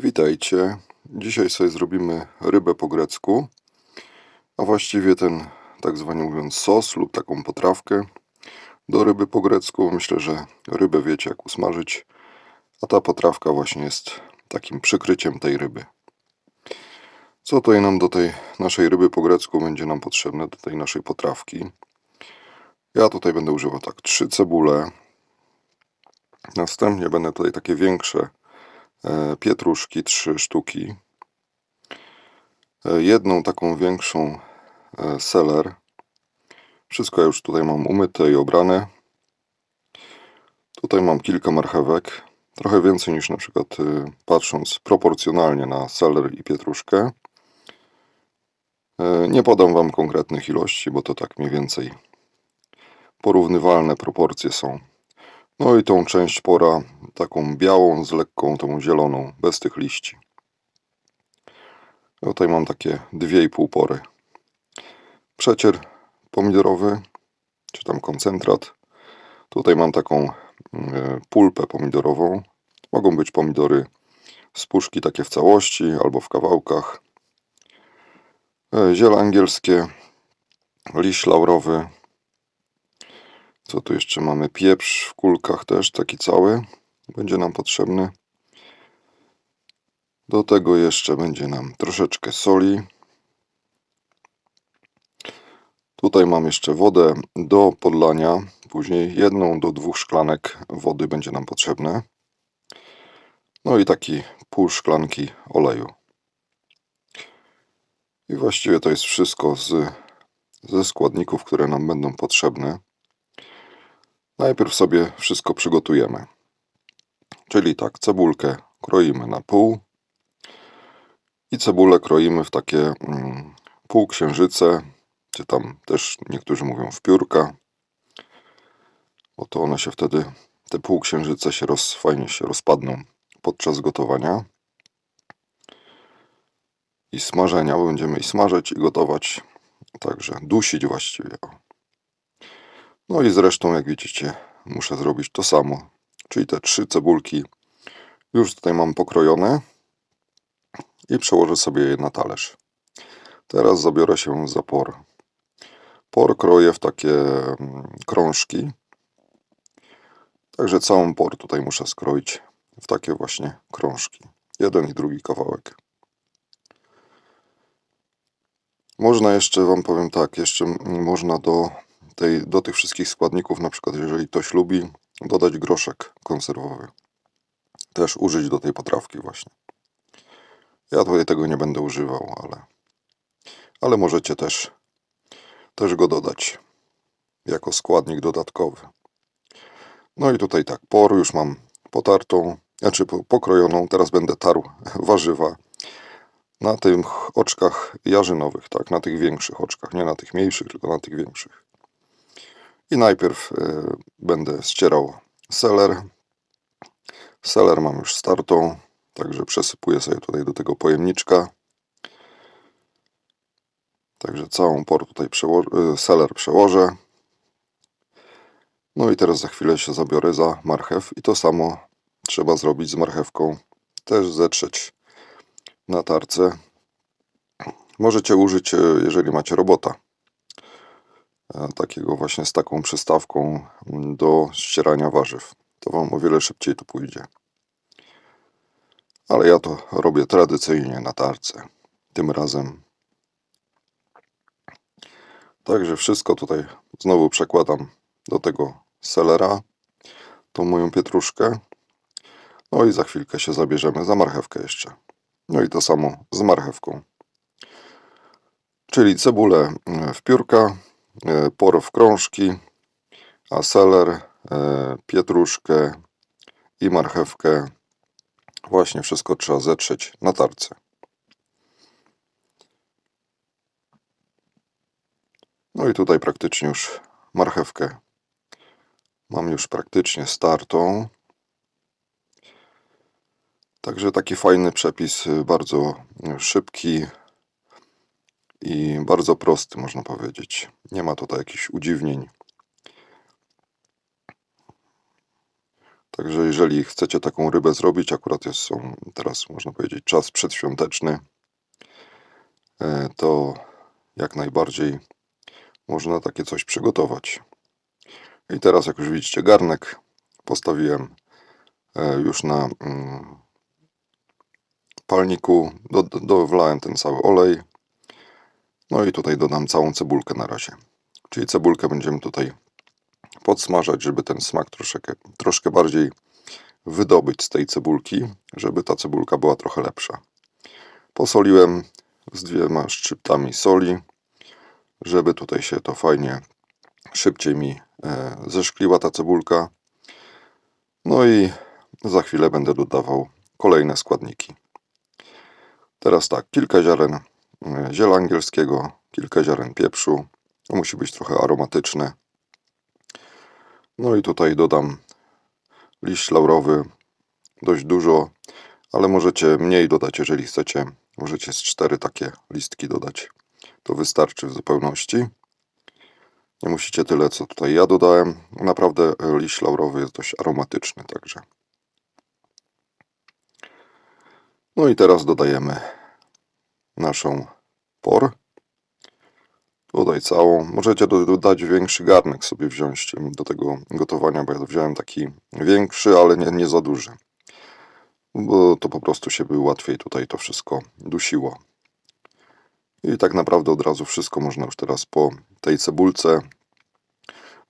Witajcie. Dzisiaj sobie zrobimy rybę po grecku, a właściwie ten tak zwanie mówiąc sos lub taką potrawkę do ryby po grecku. Myślę, że rybę wiecie jak usmażyć, a ta potrawka właśnie jest takim przykryciem tej ryby. Co tutaj nam do tej naszej ryby po grecku będzie nam potrzebne, do tej naszej potrawki? Ja tutaj będę używał tak trzy cebule. Następnie będę tutaj takie większe pietruszki, trzy sztuki. E, Jedną taką większą e, seler. Wszystko już tutaj mam umyte i obrane. Tutaj mam kilka marchewek. Trochę więcej niż na przykład patrząc proporcjonalnie na seler i pietruszkę. E, Nie podam Wam konkretnych ilości, bo to tak mniej więcej porównywalne proporcje są. No i tą część pora taką białą z lekką tą zieloną, bez tych liści. Tutaj mam takie dwie i pół pory. Przecier pomidorowy, czy tam koncentrat. Tutaj mam taką e, pulpę pomidorową. Mogą być pomidory z puszki takie w całości albo w kawałkach. E, Ziele angielskie, liść laurowy. Co tu jeszcze mamy? Pieprz w kulkach też, taki cały. Będzie nam potrzebny. Do tego jeszcze będzie nam troszeczkę soli. Tutaj mam jeszcze wodę do podlania. Później jedną do dwóch szklanek wody będzie nam potrzebne. No i taki pół szklanki oleju. I właściwie to jest wszystko z, ze składników, które nam będą potrzebne. Najpierw sobie wszystko przygotujemy. Czyli tak, cebulkę kroimy na pół i cebulę kroimy w takie mm, półksiężyce, czy tam też niektórzy mówią w piórka, bo to one się wtedy, te półksiężyce się roz, fajnie się rozpadną podczas gotowania i smażenia, będziemy i smażyć i gotować, także dusić właściwie. No i zresztą, jak widzicie, muszę zrobić to samo. Czyli te trzy cebulki już tutaj mam pokrojone i przełożę sobie je na talerz. Teraz zabiorę się za por. Por kroję w takie mm, krążki. Także całą por tutaj muszę skroić w takie właśnie krążki. Jeden i drugi kawałek. Można jeszcze, Wam powiem tak, jeszcze można do, tej, do tych wszystkich składników, na przykład jeżeli ktoś lubi, dodać groszek konserwowy. Też użyć do tej potrawki właśnie. Ja tutaj tego nie będę używał, ale, ale możecie też, też go dodać jako składnik dodatkowy. No i tutaj tak, por już mam potartą, znaczy po- pokrojoną. Teraz będę tarł warzywa na tych oczkach jarzynowych, tak, na tych większych oczkach, nie na tych mniejszych, tylko na tych większych. I najpierw e, będę ścierał seler. Seler mam już startą, także przesypuję sobie tutaj do tego pojemniczka. Także całą por tutaj przeło- e, seler przełożę. No i teraz za chwilę się zabiorę za marchew i to samo trzeba zrobić z marchewką. Też zetrzeć na tarce. Możecie użyć, e, jeżeli macie robota, takiego właśnie z taką przystawką mm, do ścierania warzyw. To Wam o wiele szybciej to pójdzie. Ale ja to robię tradycyjnie na tarce. Tym razem. Także wszystko tutaj znowu przekładam do tego selera, tą moją pietruszkę. No i za chwilkę się zabierzemy za marchewkę jeszcze. No i to samo z marchewką. Czyli cebulę e, w piórka, e, por w krążki, a seler, e, pietruszkę i marchewkę właśnie wszystko trzeba zetrzeć na tarce. No i tutaj praktycznie już marchewkę mam już praktycznie startą. Także taki fajny przepis, y, bardzo y, szybki i bardzo prosty, można powiedzieć. Nie ma tutaj jakichś udziwnień. Także jeżeli chcecie taką rybę zrobić, akurat jest są teraz można powiedzieć czas przedświąteczny, e, to jak najbardziej można takie coś przygotować. I teraz jak już widzicie garnek postawiłem e, już na mm, palniku, do, do, dowlałem ten cały olej. No i tutaj dodam całą cebulkę na razie. Czyli cebulkę będziemy tutaj podsmażać, żeby ten smak troszkę, troszkę bardziej wydobyć z tej cebulki, żeby ta cebulka była trochę lepsza. Posoliłem z dwiema szczyptami soli, żeby tutaj się to fajnie, szybciej mi e, zeszkliła ta cebulka. No i za chwilę będę dodawał kolejne składniki. Teraz tak, kilka ziaren ziela angielskiego, kilka ziaren pieprzu. To musi być trochę aromatyczne. No i tutaj dodam liść laurowy, dość dużo, ale możecie mniej dodać, jeżeli chcecie. Możecie z cztery takie listki dodać. To wystarczy w zupełności. Nie musicie tyle, co tutaj ja dodałem. Naprawdę e, liść laurowy jest dość aromatyczny, także. No i teraz dodajemy naszą por. Dodaj całą. Możecie do- dodać większy garnek sobie wziąć do tego gotowania, bo ja wziąłem taki większy, ale nie, nie za duży. Bo to po prostu się by łatwiej tutaj to wszystko dusiło. I tak naprawdę od razu wszystko można już teraz po tej cebulce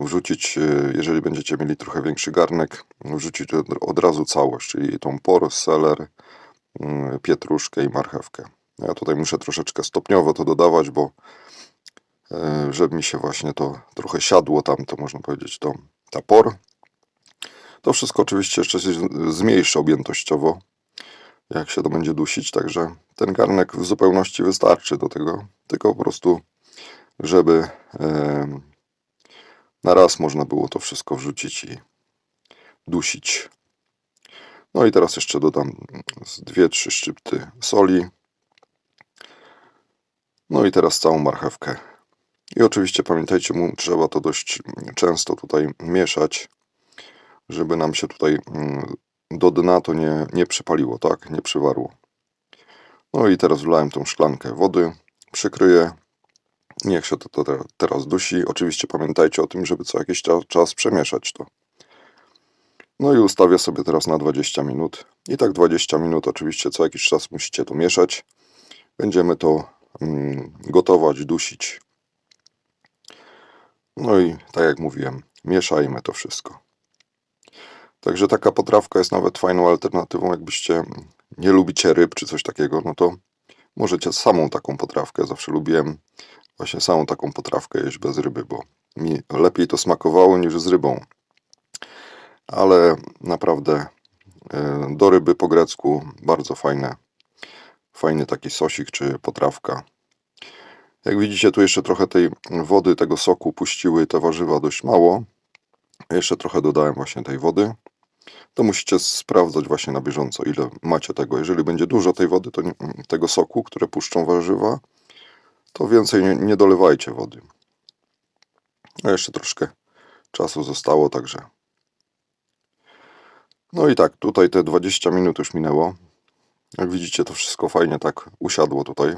wrzucić, e, jeżeli będziecie mieli trochę większy garnek, wrzucić od, od razu całość, czyli tą por, seler, mm, pietruszkę i marchewkę. Ja tutaj muszę troszeczkę stopniowo to dodawać, bo e, żeby mi się właśnie to trochę siadło tam, to można powiedzieć, to ta por. To wszystko oczywiście jeszcze się zmniejszy objętościowo, jak się to będzie dusić, także ten garnek w zupełności wystarczy do tego, tylko po prostu, żeby na raz można było to wszystko wrzucić i dusić. No i teraz jeszcze dodam z 2-3 szczypty soli. No i teraz całą marchewkę. I oczywiście pamiętajcie, trzeba to dość często tutaj mieszać, żeby nam się tutaj mm, do dna to nie, nie przypaliło, tak? Nie przywarło. No i teraz wlałem tą szklankę wody, przykryję. Niech się to, to te- teraz dusi. Oczywiście pamiętajcie o tym, żeby co jakiś cza- czas przemieszać to. No i ustawię sobie teraz na 20 minut. I tak 20 minut oczywiście co jakiś czas musicie to mieszać. Będziemy to gotować, dusić. No i tak jak mówiłem, mieszajmy to wszystko. Także taka potrawka jest nawet fajną alternatywą, jakbyście nie lubicie ryb czy coś takiego, no to możecie samą taką potrawkę. Zawsze lubiłem właśnie samą taką potrawkę jeść bez ryby, bo mi lepiej to smakowało niż z rybą. Ale naprawdę e, do ryby po grecku bardzo fajne, fajny taki sosik czy potrawka. Jak widzicie, tu jeszcze trochę tej wody, tego soku puściły te warzywa dość mało. Jeszcze trochę dodałem właśnie tej wody. To musicie sprawdzać właśnie na bieżąco, ile macie tego. Jeżeli będzie dużo tej wody, to nie, tego soku, które puszczą warzywa, to więcej nie, nie dolewajcie wody. A jeszcze troszkę czasu zostało, także. No i tak, tutaj te 20 minut już minęło. Jak widzicie, to wszystko fajnie tak usiadło tutaj.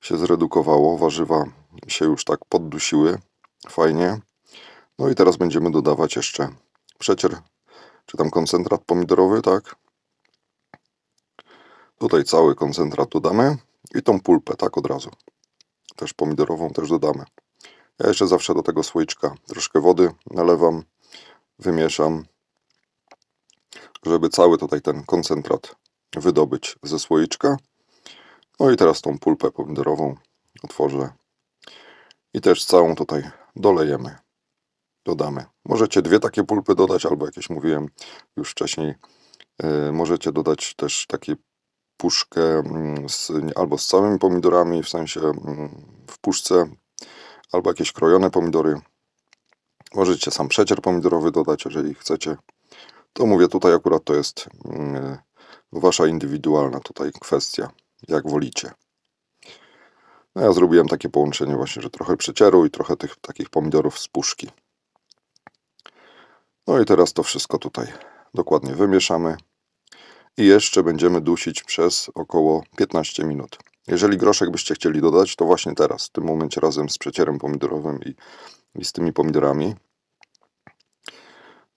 Się zredukowało, warzywa się już tak poddusiły. Fajnie. No i teraz będziemy dodawać jeszcze przecier, czy tam koncentrat pomidorowy, tak? Tutaj cały koncentrat dodamy i tą pulpę, tak od razu. Też pomidorową też dodamy. Ja jeszcze zawsze do tego słoiczka troszkę wody nalewam, wymieszam, żeby cały tutaj ten koncentrat wydobyć ze słoiczka. No i teraz tą pulpę pomidorową otworzę i też całą tutaj dolejemy. Dodamy. Możecie dwie takie pulpy dodać, albo jakieś mówiłem już wcześniej, yy, możecie dodać też takie puszkę mm, z, albo z całymi pomidorami, w sensie mm, w puszce, albo jakieś krojone pomidory. Możecie sam przecier pomidorowy dodać, jeżeli chcecie. To mówię, tutaj akurat to jest mm, wasza indywidualna tutaj kwestia, jak wolicie. No ja zrobiłem takie połączenie właśnie, że trochę przecieru i trochę tych takich pomidorów z puszki. No i teraz to wszystko tutaj dokładnie wymieszamy i jeszcze będziemy dusić przez około 15 minut. Jeżeli groszek byście chcieli dodać, to właśnie teraz, w tym momencie razem z przecierem pomidorowym i, i z tymi pomidorami.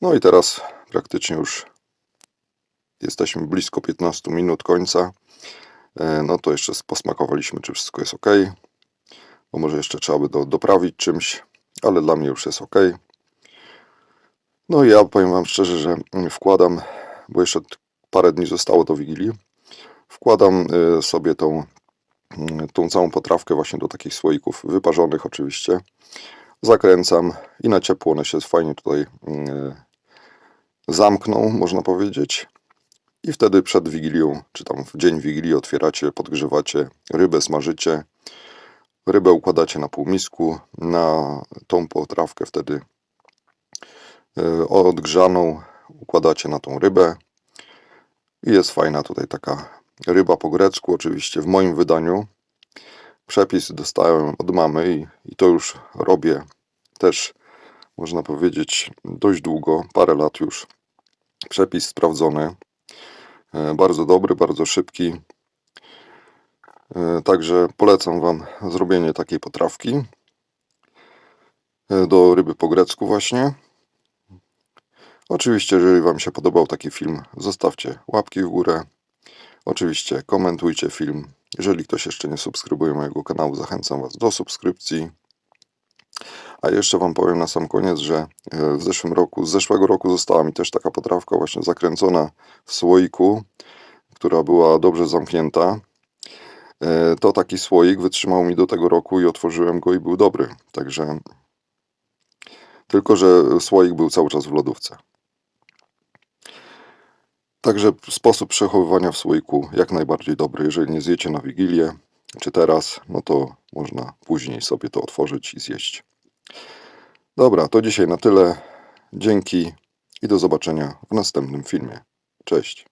No i teraz praktycznie już jesteśmy blisko 15 minut końca. E, No to jeszcze posmakowaliśmy, czy wszystko jest ok. Bo może jeszcze trzeba by do, doprawić czymś, ale dla mnie już jest ok. No i ja powiem Wam szczerze, że mm, wkładam, bo jeszcze parę dni zostało do Wigilii, wkładam y, sobie tą, mm, tą całą potrawkę właśnie do takich słoików, wyparzonych oczywiście. Zakręcam i na ciepło one się fajnie tutaj y, zamkną, można powiedzieć. I wtedy przed Wigilią, czy tam w dzień Wigilii otwieracie, podgrzewacie, rybę smażycie. Rybę układacie na półmisku, na tą potrawkę wtedy y, odgrzaną układacie na tą rybę. I jest fajna tutaj taka ryba po grecku, oczywiście w moim wydaniu. Przepis dostałem od mamy i, i to już robię też, można powiedzieć, dość długo, parę lat już. Przepis sprawdzony. E, Bardzo dobry, bardzo szybki. E, Także polecam Wam zrobienie takiej potrawki e, do ryby po grecku właśnie. Oczywiście, jeżeli Wam się podobał taki film, zostawcie łapki w górę. Oczywiście komentujcie film. Jeżeli ktoś jeszcze nie subskrybuje mojego kanału, zachęcam Was do subskrypcji. A jeszcze Wam powiem na sam koniec, że e, w zeszłym roku, z zeszłego roku została mi też taka potrawka właśnie zakręcona w słoiku, która była dobrze zamknięta. E, To taki słoik wytrzymał mi do tego roku i otworzyłem go i był dobry. Także tylko, że słoik był cały czas w lodówce. Także sposób przechowywania w słoiku jak najbardziej dobry. Jeżeli nie zjecie na Wigilię, czy teraz, no to można później sobie to otworzyć i zjeść. Dobra, to dzisiaj na tyle. Dzięki i do zobaczenia w następnym filmie. Cześć.